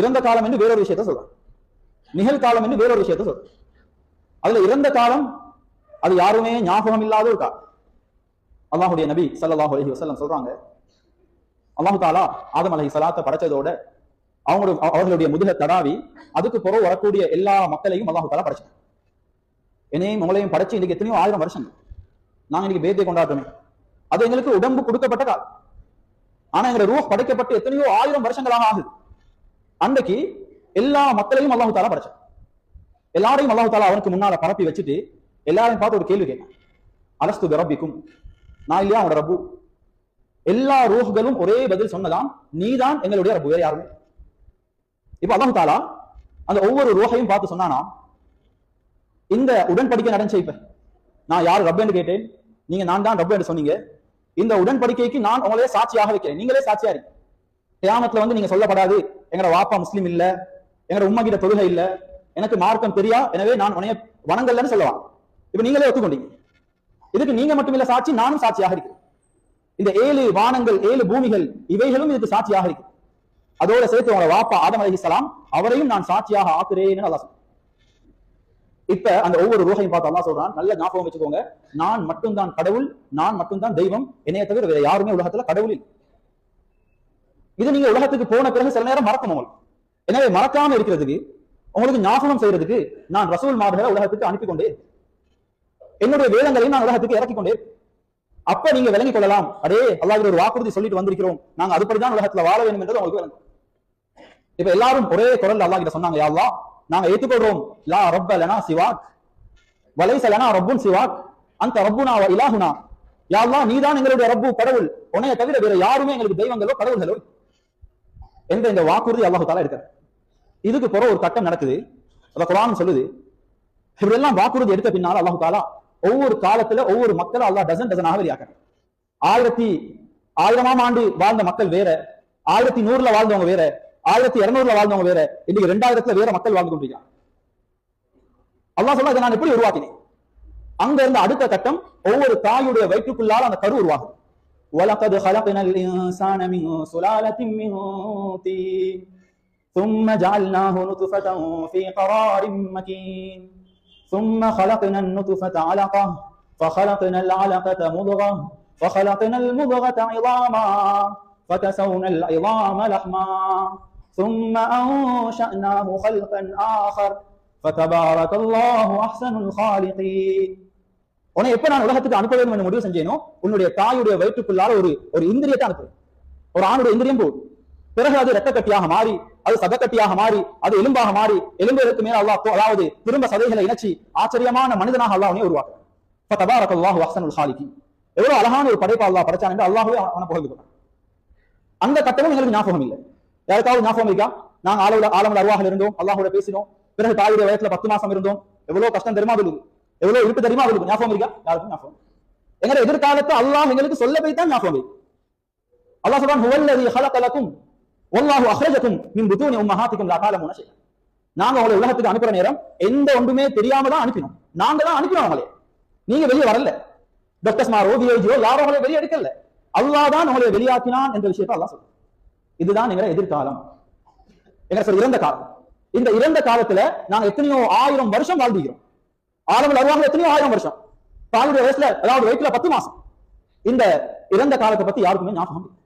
இறந்த காலம் என்று வேறொரு விஷயத்த சொல்றான். நிகழ்காலம் என்று வேறொரு விஷயத்த சொல்றான். அதுல இறந்த காலம் அது யாருமே ஞாபகம் இல்லாத ஒரு காலம். அல்லாஹுடைய நபி ஸல்லல்லாஹு அலஹி வசல்லம் சொல்றாங்க அல்லாஹு தாலா ஆதம் அலஹி சலாத்தை படைச்சதோட அவங்களுடைய அவர்களுடைய முதுக தடாவி அதுக்கு பிறகு வரக்கூடிய எல்லா மக்களையும் அல்லாஹு தாலா படைச்சாங்க என்னையும் உங்களையும் படைச்சு இன்னைக்கு எத்தனையோ ஆயிரம் வருஷங்கள். நாங்க இன்னைக்கு பேத்தியை கொண்டாடுறோமே. அது எங்களுக்கு உடம்பு கொடுக்கப்பட்ட காலம். ஆனா எங்க ரூஹ் படைக்கப்பட்டு எத்தனையோ ஆயிரம் வருஷங்களாக ஆகுது. அன்றைக்கு எல்லா மக்களையும் அல்லாஹு தாலா படைச்சான். எல்லாரையும் அல்லாஹு தாலா அவனுக்கு முன்னால பரப்பி வச்சுட்டு எல்லாரையும் பார்த்து ஒரு கேள்வி கேட்டான். அலஸ்து ரப்பிக்கும் நான் இல்லையா அவனோட ரப்பு? எல்லா ரூஹ்களும் ஒரே பதில் சொன்னதாம். நீதான் எங்களுடைய ரப்பு. வேற யாருமே. இப்ப அல்லாஹு தாலா அந்த ஒவ்வொரு ரூஹையும் பார்த்து சொன்னானா இந்த உடன்படிக்கை நடந்துச்சு இப்ப? நான் யார் என்று கேட்டேன். நீங்க நான் தான் ரப்பு என்று சொன்னீங்க. இந்த உடன்படிக்கைக்கு நான் உங்களையே சாட்சியாக வைக்கிறேன். நீங்களே சாட்சியா இருக்கு கிராமத்துல வந்து நீங்க சொல்லப்படாது. எங்கட வாப்பா முஸ்லீம் இல்ல எங்கட உம்மா கிட்ட தொழுகை இல்ல எனக்கு மார்க்கம் தெரியா? எனவே நான் உனைய வணங்கலன்னு சொல்லலாம். இப்ப நீங்களே ஒத்துக்கொண்டீங்க. இதுக்கு நீங்க மட்டும் இல்ல சாட்சி நானும் சாட்சியாக இருக்கிறேன். இந்த ஏழு வானங்கள் ஏழு பூமிகள் இவைகளும் இதுக்கு சாட்சியாக இருக்கு அதோட சேர்த்து உங்களோட வாப்பா ஆதம் அலைஹிஸ்ஸலாம் அவரையும் நான் சாட்சியாக ஆக்குறேன்னு அல்லா சொல்றேன் இப்ப அந்த ஒவ்வொரு ரூஹையும் பார்த்து அல்லா சொல்றான் நல்ல ஞாபகம் வச்சுக்கோங்க. நான் மட்டும்தான் கடவுள் நான் மட்டும்தான் தெய்வம். என்னைய தவிர வேற யாருமே உலகத்துல கடவுள் இது நீங்க உலகத்துக்கு போன பிறகு சில நேரம் மறக்கும் உங்களுக்கு. எனவே மறக்காம இருக்கிறதுக்கு உங்களுக்கு ஞாபகம் செய்யறதுக்கு நான் ரசூல் மார்களை உலகத்துக்கு அனுப்பி கொண்டே என்னுடைய வேதங்களையும் நான் உலகத்துக்கு இறக்கி கொண்டே அப்ப நீங்க விளங்கிக் கொள்ளலாம். அடே அல்லாஹ் ஒரு வாக்குறுதி சொல்லிட்டு வந்திருக்கிறோம். நாங்க அதுபடிதான் உலகத்துல வாழ வேண்டும் என்றது உங்களுக்கு விளங்கும். இப்ப எல்லாரும் ஒரே குரல் அல்லா கிட்ட சொன்னாங்க யா நாங்க ஏத்துக்கொள்றோம். லா ரப்ப லனா சிவாக். வலைச லனா ரப்புன் சிவாக். அந்த ரப்புனா இலாகுனா இலாஹுனா. யா நீதான் எங்களுடைய ரப்பு கடவுள். உன்னைய தவிர வேற யாருமே எங்களுக்கு தெய்வங்களோ கடவுள்களோ என்ற இந்த வாக்குறுதி அல்லாஹு தாலா எடுக்கிறார். இதுக்கு பிற ஒரு கட்டம் நடக்குது. அந்த குரான் சொல்லுது. இவரெல்லாம் வாக்குறுதி எடுத்த பின்னால அல்லாஹு தாலா ஒவ்வொரு காலத்துல ஒவ்வொரு மக்களும் அல்லாஹ் டசன் டசனாக வெளியாக்குறார். ஆயிரத்தி ஆயிரமாம் ஆண்டு வாழ்ந்த மக்கள் வேற. ஆயிரத்தி நூறுல வாழ்ந்தவங்க வேற. ஆயிரத்தி இருநூறுல வாழ்ந்தவங்க வேற. இன்னைக்கு ரெண்டாயிரத்துல வேற மக்கள் வாழ்ந்து கொண்டிருக்காங்க. அல்லா சொல்ல இதை நான் எப்படி உருவாக்கினேன்? அங்க இருந்த அடுத்த கட்டம் ஒவ்வொரு தாயுடைய வயிற்றுக்குள்ளால அந்த கரு உருவாகும் وَلَقَدْ خَلَقْنَا الْإِنسَانَ مِنْ سُلَالَةٍ مِنْ طِينٍ ثُمَّ جَعَلْنَاهُ نُطْفَةً فِي قَرَارٍ مَكِينٍ ثُمَّ خَلَقْنَا النُّطْفَةَ عَلَقَةً فَخَلَقْنَا الْعَلَقَةَ مُضْغَةً فَخَلَقْنَا الْمُضْغَةَ عِظَامًا فَكَسَوْنَا الْعِظَامَ لَحْمًا ثُمَّ أَنشَأْنَاهُ خَلْقًا آخَرَ فَتَبَارَكَ اللَّهُ أَحْسَنُ الْخَالِقِينَ உன்னை எப்ப நான் உலகத்துக்கு அனுப்ப வேண்டும் என்று முடிவு செஞ்சேனோ உன்னுடைய தாயுடைய வயிற்றுக்குள்ளால ஒரு ஒரு இந்திரியத்தை அனுப்புறேன் ஒரு ஆணுடைய இந்திரியம் போகும் பிறகு அது ரத்த கட்டியாக மாறி அது சதக்கட்டியாக மாறி அது எலும்பாக மாறி எலும்புகளுக்கு மேல அல்லாஹ் போ- அதாவது திரும்ப சதைகளை இணைச்சி ஆச்சரியமான மனிதனாக அல்லாஹ் அவனை உருவாக்குறான் எவ்வளவு அழகான ஒரு படைப்பா அல்லாஹ் படைச்சான் என்று அல்லாஹ்வே அவனை புகழ்ந்து அந்த கட்டமும் எங்களுக்கு ஞாபகம் இல்லை. யாருக்காவது ஞாபகம் இருக்கா? நாங்க ஆளவுல ஆலமுல அருவாக இருந்தோம் அல்லாஹோட பேசினோம். பிறகு தாயுடைய வயசுல பத்து மாசம் இருந்தோம். எவ்வளவு கஷ்டம் தெரியுமா? அவளுக்கு எவ்வளவு இருக்கு தெரியுமா அவளுக்கு ஞாபகம் இருக்கா? யாருக்கும் ஞாபகம் எங்க எதிர்காலத்தை அல்லாஹ் எங்களுக்கு சொல்ல போய் தான் ஞாபகம் இருக்கு. அல்லாஹ் சொல்றான் ஹுவல்லதி ஹலகலக்கும் வல்லாஹு அஹ்ரஜக்கும் மின் புதூனி உம்மஹாத்திக்கும் லா தஅலமுன ஷைஅ. நாங்க உங்களை உலகத்துக்கு அனுப்புற நேரம் எந்த ஒன்றுமே தெரியாம தான் அனுப்பினோம். நாங்க தான் அனுப்பினோம் அவங்களே. நீங்க வெளியே வரல. டாக்டர்ஸ் மாரோ விஐஜியோ யாரும் உங்களை வெளியே எடுக்கல. அல்லாஹ் தான் அவளை வெளியாக்கினான் என்ற விஷயத்தை அல்லாஹ் சொல்றான். இதுதான் எங்க எதிர்காலம். எங்க சார் இறந்த காலம். இந்த இறந்த காலத்துல நாங்க எத்தனையோ ஆயிரம் வருஷம் வாழ்ந்துகிறோம் ஆரம்பம் வருவாங்க எத்தனையோ ஆயிரம் வருஷம். தாளுடைய வயசுல அதாவது வயிற்றுல பத்து மாசம். இந்த இறந்த காலத்தை பத்தி யாருக்குமே ஞாபகம் இல்லை.